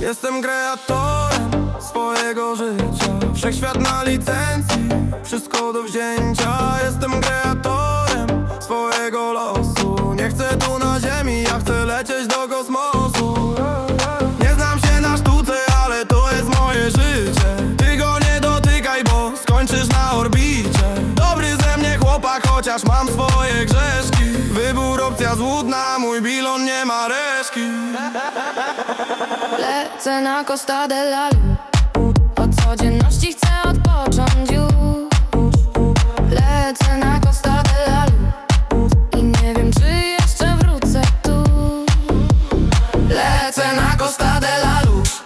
Jestem kreatorem swojego życia. Wszechświat na licencji, wszystko do wzięcia. Jestem kreatorem swojego losu. Nie chcę tu chociaż mam swoje grzeszki. Wybór opcja złudna, mój bilon nie ma reszki. Lecę na Costa de la Luz Od codzienności chcę odpocząć już. Lecę na Costa de la Luz I nie wiem czy jeszcze wrócę tu. Lecę na Costa de la Luz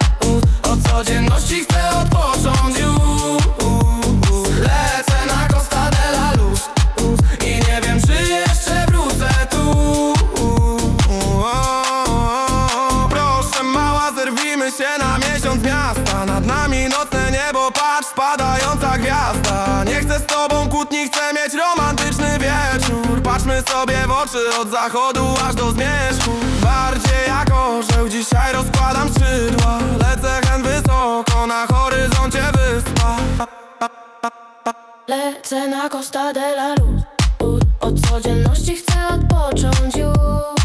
Od codzienności patrz spadająca gwiazda. Nie chcę z tobą kłótni, chcę mieć romantyczny wieczór. Patrzmy sobie w oczy od zachodu aż do zmierzchu. Bardziej jak orzeł, dzisiaj rozkładam skrzydła. Lecę hen wysoko, na horyzoncie wyspa. Lecę na Costa de la Luz. Od codzienności chcę odpocząć już